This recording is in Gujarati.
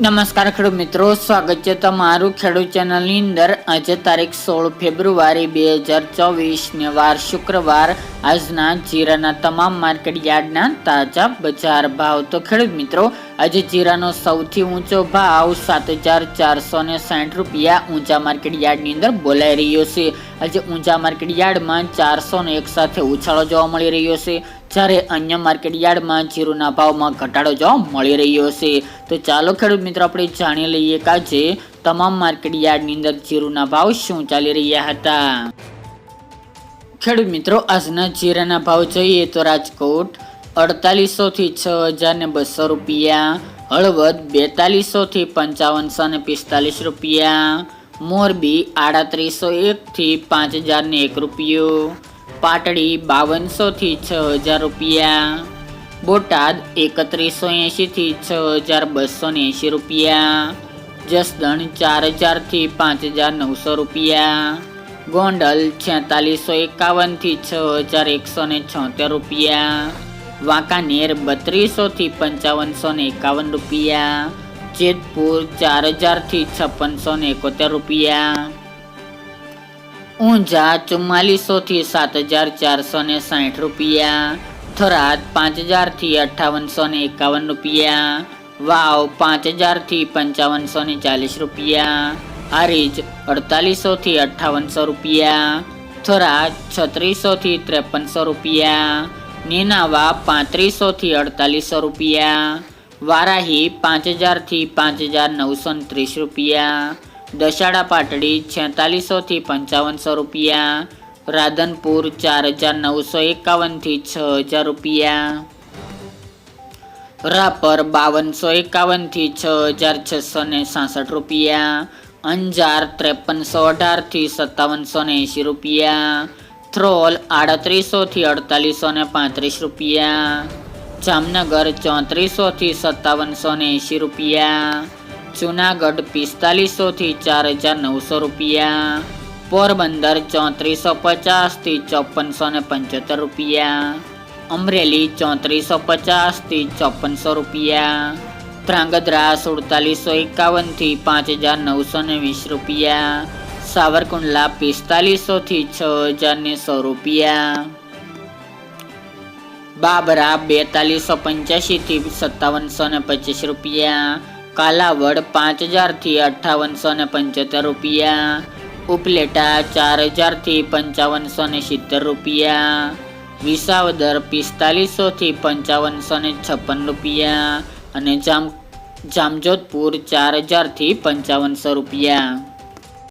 નમસ્કાર ખેડૂત મિત્રો, સ્વાગત છે તમારું ખેડૂત ચેનલની અંદર. આજે તારીખ સોળ ફેબ્રુઆરી બે હજાર ચોવીસ ને વાર શુક્રવાર. આજના જીરાના તમામ માર્કેટ યાર્ડના તાજા બજાર ભાવ. તો ખેડૂત મિત્રો, આજે જીરાનો સૌથી ઊંચો ભાવ સાત હજાર ચારસો ને સાઠ રૂપિયા ઊંચા માર્કેટ યાર્ડની અંદર બોલાઈ રહ્યો છે. આજે ઊંચા માર્કેટ યાર્ડમાં ચારસો ને એક સાથે ઉછાળો જોવા મળી રહ્યો છે. જ્યારે અન્ય માર્કેટ યાર્ડમાં જીરુના ભાવમાં ઘટાડો જોવા મળી રહ્યો છે. તો ચાલો ખેડૂત મિત્રો, આપણે જાણી લઈએ કે આજે તમામ માર્કેટ યાર્ડની અંદર જીરુના ભાવ શું ચાલી રહ્યા હતા. ખેડૂત મિત્રો, આજના જીરાના ભાવ જોઈએ તો રાજકોટ અડતાલીસોથી છ હજાર ને બસો રૂપિયા, હળવદ બેતાલીસોથી પંચાવનસો ને પિસ્તાલીસ રૂપિયા, મોરબી આડત્રીસો એકથી પાંચ હજાર ને એક રૂપિયો પાટડી બાવનસો થી છ હજાર રૂપિયા. બોટાદ એકત્રીસો એંશી થી છ હજાર બસો એંશી રૂપિયા. જસદણ ચાર હજારથી પાંચ હજાર નવસો રૂપિયા. ગોંડલ છેતાલીસો એકાવનથી છ હજાર એકસો ને છોતેર રૂપિયા. વાંકાનેર બત્રીસો થી પંચાવનસો ને એકાવન રૂપિયા. જેતપુર ચાર હજારથી છપ્પનસો ને એકોતેર રૂપિયા. ઊંઝા ચુમ્માલીસો થી સાત હજાર ચારસો ને સાઠ રૂપિયા થરાદ પાંચ હજારથી અઠાવનસો ને એકાવન રૂપિયા વાવ પાંચ હજારથી પંચાવનસો ને ચાલીસ રૂપિયા હારીજ અડતાલીસો થી અઠાવનસો રૂપિયા થરાદ છત્રીસો થી ત્રેપનસો રૂપિયા નેનાવા પાંત્રીસો થી અડતાલીસો રૂપિયા વારાહી પાંચ હજારથી પાંચ હજાર નવસો ને ત્રીસ રૂપિયા દશાડા પાટડી છેતાલીસોથી પંચાવનસો રૂપિયા. રાધનપુર ચાર હજાર નવસો એકાવનથી છ હજાર રૂપિયા. રાપર બાવનસો એકાવનથી છ હજાર છસો ને સાસઠ રૂપિયા. અંજાર ત્રેપનસો અઢારથી સત્તાવનસો ને એંશી રૂપિયા. થ્રોલ આડત્રીસોથી અડતાલીસો ને પાંત્રીસ રૂપિયા. જામનગર ચોત્રીસોથી સત્તાવનસો ને એંશી રૂપિયા. જુનાગઢ પિસ્તાલીસો થી ચાર હજાર નવસો રૂપિયા. પોરબંદર ચોત્રીસો પચાસથી ચોપનસો ને પંચોતેર રૂપિયા. અમરેલી ચોત્રીસો પચાસથી ચોપનસો રૂપિયા. ધ્રાંગધ્રા સુડતાલીસો એકાવનથી પાંચ હજાર નવસો ને વીસ રૂપિયા. સાવરકુંડલા પિસ્તાલીસો થી છ હજાર ને સો રૂપિયા. બાબરા બેતાલીસો પંચ્યાસી થી સત્તાવનસો ને પચીસ રૂપિયા. કાલાવડ પાંચ હજારથી અઠ્ઠાવનસો ને પંચોતેર રૂપિયા. ઉપલેટા ચાર હજારથી પંચાવનસો ને સિત્તેર રૂપિયા. વિસાવદર પિસ્તાલીસોથી પંચાવનસો ને છપ્પન રૂપિયા. અને જામ, જામજોધપુર ચાર હજારથી પંચાવનસો રૂપિયા.